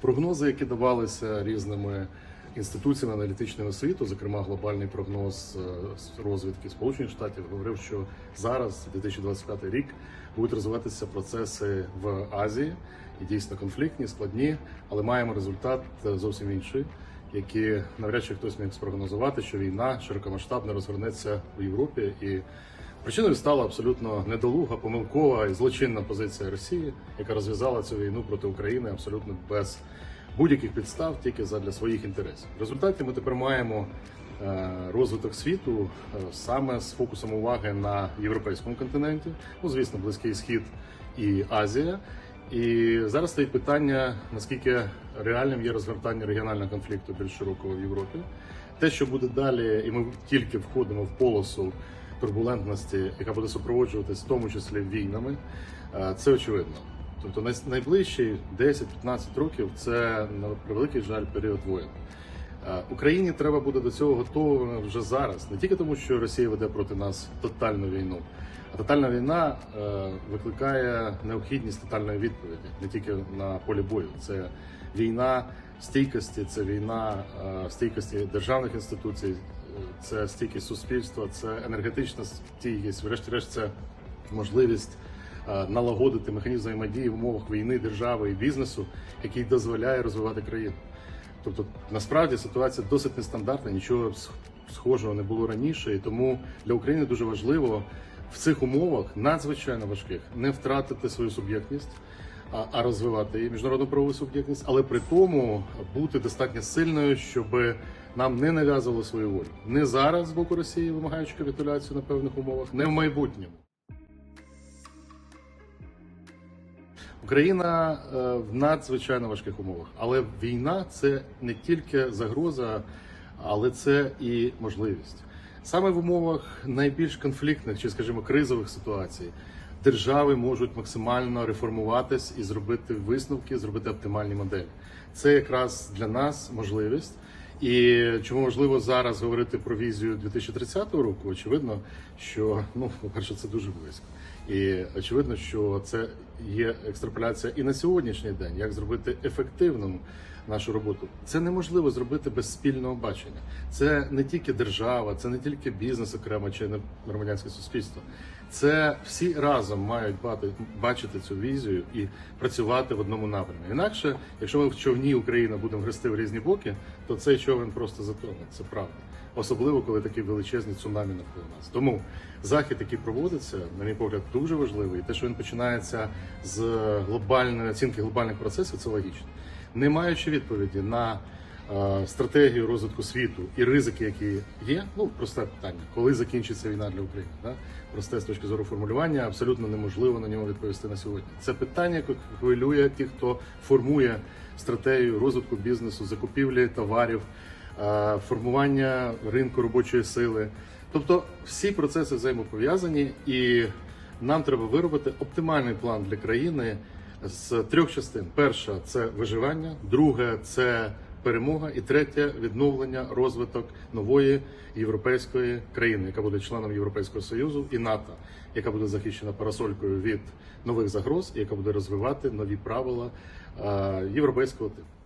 Прогнози, які давалися різними інституціями аналітичного світу, зокрема глобальний прогноз е, розвідки Сполучених Штатів, говорив, що зараз, 2025 рік, будуть розвиватися процеси в Азії і дійсно конфліктні, складні, але маємо результат е, зовсім інший, який навряд чи хтось міг спрогнозувати, що війна широкомасштабно розгорнеться в Європі і. Причиною стала абсолютно недолуга, помилкова і злочинна позиція Росії, яка розв'язала цю війну проти України абсолютно без будь-яких підстав, тільки задля своїх інтересів. В результаті ми тепер маємо е, розвиток світу е, саме з фокусом уваги на європейському континенті, ну звісно, Близький Схід і Азія. І зараз стоїть питання, наскільки реальним є розгортання регіонального конфлікту більш широкого в Європі. Те, що буде далі, і ми тільки входимо в полосу турбулентності, яка буде супроводжуватись в тому числі війнами, е, це очевидно. Тобто най- найближчі 10-15 років це на превеликий жаль період воєн. Е, Україні треба буде до цього готовими вже зараз, не тільки тому, що Росія веде проти нас тотальну війну, а тотальна війна е, викликає необхідність тотальної відповіді не тільки на полі бою. Це війна стійкості, це війна стійкості державних інституцій, це стійкість суспільства, це енергетична стійкість. Врешті-решт, це можливість е, налагодити механізм взаємодії в умовах війни, держави і бізнесу, який дозволяє розвивати країну. Тобто, насправді ситуація досить нестандартна, нічого сх- схожого не було раніше, і тому для України дуже важливо в цих умовах надзвичайно важких не втратити свою суб'єктність, а, розвивати її міжнародну правову суб'єктність, але при тому бути достатньо сильною, щоб нам не нав'язували свою волю. Не зараз з боку Росії, вимагаючи капітуляцію на певних умовах, не в майбутньому. Україна е, в надзвичайно важких умовах, але війна це не тільки загроза, але це і можливість. Саме в умовах найбільш конфліктних чи, скажімо, кризових ситуацій держави можуть максимально реформуватись і зробити висновки, зробити оптимальні моделі. Це якраз для нас можливість. І чому важливо зараз говорити про візію 2030 року? Очевидно, що ну, по-перше, це дуже близько. І очевидно, що це є екстраполяція і на сьогоднішній день, як зробити ефективним нашу роботу. Це неможливо зробити без спільного бачення. Це не тільки держава, це не тільки бізнес окремо чи не громадянське суспільство. Це всі разом мають бачити цю візію і працювати в одному напрямі. Інакше, якщо ми в човні Україна будемо грести в різні боки, то цей човен просто затоне. Це правда. Особливо, коли такі величезні цунамі навколо нас. Тому захід, який проводиться, на мій погляд, дуже важливий. І те, що він починається з глобальної оцінки глобальних процесів, це логічно. Не маючи відповіді на стратегію розвитку світу і ризики, які є, ну просте питання, коли закінчиться війна для України, да? просте з точки зору формулювання, абсолютно неможливо на нього відповісти на сьогодні. Це питання, яке хвилює тих, хто формує стратегію розвитку бізнесу, закупівлі товарів, е, формування ринку робочої сили. Тобто всі процеси взаємопов'язані, і нам треба виробити оптимальний план для країни з трьох частин: перша це виживання, друге це перемога, і третє відновлення, розвиток нової європейської країни, яка буде членом Європейського союзу і НАТО, яка буде захищена парасолькою від нових загроз, і яка буде розвивати нові правила е, європейського типу.